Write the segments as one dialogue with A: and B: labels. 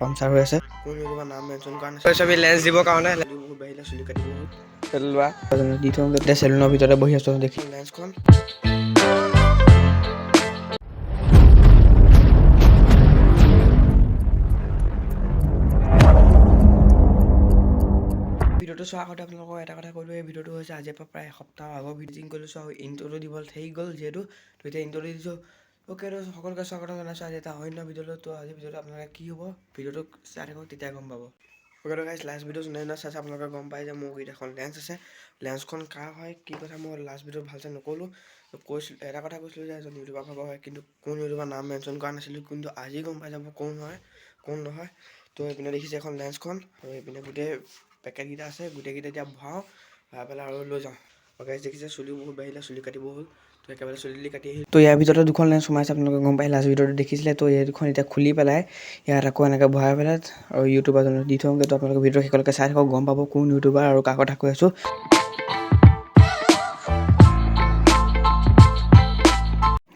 A: Puncture হৈ আছে।
B: নাম মেনশ্যন নাছিল। লেন্স দিবৰ কাৰণে। বহুত বাঢ়িলে চুলি কাটিব হ'ল লোৱা
A: দি থওঁ চেলুনৰ ভিতৰতে বহি আছোঁ দেখি।
B: লেন্সখন ভিডিঅ'টো চোৱাৰ আগতে আপোনালোকক এটা কথা ক'লোঁ এই ভিডিঅ'টো হৈছে আজিৰ পৰা প্ৰায় এসপ্তাহ আগৰ ভিডিঅ'টিং কৰিলোঁ চোৱা ইণ্ট্ৰটো দিব থাকি গ'ল যিহেতু তো এতিয়া ইণ্ট্ৰটো দিছোঁ। তো সকলোকে স্বাগতম জনাইছোঁ আজি এটা অন্য ভিডিঅ'লৈ তো আজি ভিডিঅ'টো আপোনালোকে কি হ'ব? ভিডিঅ'টো চাই থাকক তেতিয়া গম পাব। অ'কে তো গাইছ লাষ্ট ভিডিঅ' যোনে যোনে চাইছে আপোনালোকে গম পাই যে মোৰ গুৰিত এখন লেন্স আছে। লেন্সখন কাৰ হয়, কি কথা, মই লাষ্ট ভিডিঅ'ত ভালকৈ নক'লোঁ। কৈছিলোঁ, এটা কথা কৈছিলোঁ যে এজন ইউটিউবাৰ ভাগৰ হয়, কিন্তু কোন ইউটিউবাৰ নাম মেনশ্যন কৰা নাছিলোঁ, কিন্তু আজি গম পাই যাব কোন হয়, কোন নহয়। তো এইপিনে দেখিছে এখন লেন্সখন আৰু এইপিনে গোটেই পেকেটকেইটা আছে, গোটেইকেইটা এতিয়া ভৰাওঁ, ভৰাই পেলাই আৰু লৈ যাওঁ। অ'কে দেখিছে চুলিও বহুত বাঢ়িলে চুলি কাটিব হ'ল। তো একেবাৰে চুলি কাটি আহিলোঁ।
A: তো ইয়াৰ ভিতৰতে দুখন লেন্স সোমাইছে আপোনালোকে গম পাই লাষ্ট ভিডিঅ'টো দেখিছিলে। তো এই দুখন এতিয়া খুলি পেলাই ইয়াত আকৌ এনেকৈ ভৰাই পেলাই আৰু ইউটিউবাৰজনক দি থওঁ। তো আপোনালোকে ভিডিঅ' শেষলৈকে চাই থাকক গম পাব কোন ইউটিউবাৰ আৰু কাৰ কথা কৈ আছোঁ।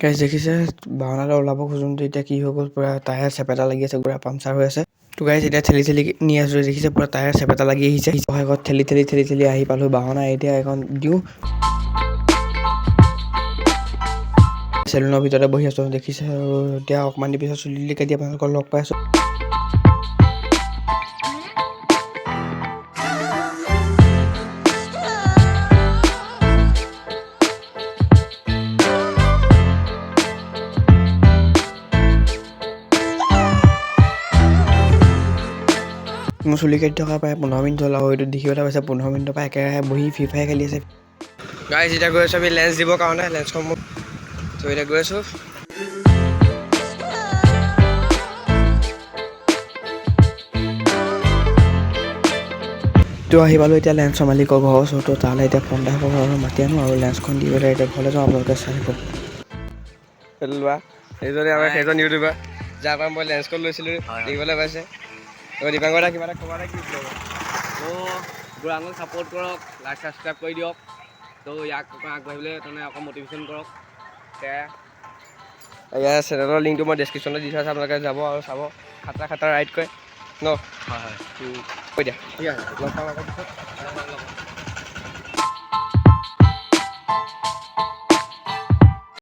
A: গাইজ দেখিছে বাওনালৈ ওলাব খোজোঁতে এতিয়া কি হৈ গ'ল পূৰা টায়াৰ চেপেটা লাগি আছে পূৰা পামচাৰ হৈ আছে। তো গাইজ এতিয়া ঠেলি ঠেলি নি আছোঁ দেখিছে পূৰা টায়াৰ চেপেটা লাগি আহিছে। শেষত ঠেলি ঠেলি ঠেলি ঠেলি আহি পালোঁ বাহনা এতিয়া এখন দিওঁ। চেলুনৰ ভিতৰতে বহি আছোঁ, দেখিছে আৰু এতিয়া অকণমান দেৰি পিছত চুলি তুলি কাটি আপোনালোকক লগ পাই আছোঁ। মোৰ চুলি কাটি থকা প্ৰায় পোন্ধৰ মিনিট হ'ল আৰু এইটো দেখিবলৈ পাইছে, পোন্ধৰ মিনিটৰ পৰা একেৰাহে বহি ফ্ৰী ফায়াৰ খেলি আছে।
B: গাইজ এতিয়া গৈ আছোঁ আমি লেন্স দিবৰ কাৰণে লেন্সখন মোক তো এতিয়া গৈ আছোঁ।
A: তো আহি পালোঁ এতিয়া লেন্সৰ মালিকৰ ঘৰৰ ওচৰত তালৈ এতিয়া ফোন এটা কৰোঁ আৰু মাতি আনো আৰু লেন্সখন দি পেলাই এতিয়া ঘৰলৈ যাওঁ, আপোনালোকে চাই
B: সেইটো লোৱা সেইজনে আমাৰ, সেইজন ইউটিউবাৰ যাৰ পৰা মই লেন্সখন লৈছিলোঁ, দেখিবলৈ পাইছে। তো দীপাংকৰ দা কিবা এটা ক'বা নে কি
C: তো বুঢ়াঙক ছাপোৰ্ট কৰক লাইক ছাবস্ক্ৰাইব কৰি দিয়ক। তো ইয়াক অকণ আগবাঢ়িবলৈ তাৰমানে অকণ মটিভেশ্যন কৰক। সেয়াই
B: ইয়াৰ চেনেলৰ লিংকটো মই ডেছক্ৰিপশ্যনত দি থোৱা আছে আপোনালোকে যাব আৰু চাব। খাটা খাটা ৰাইড কৰে। ন?
C: হয় হয়।
B: কৈ দিয়া। ঠিক আছে।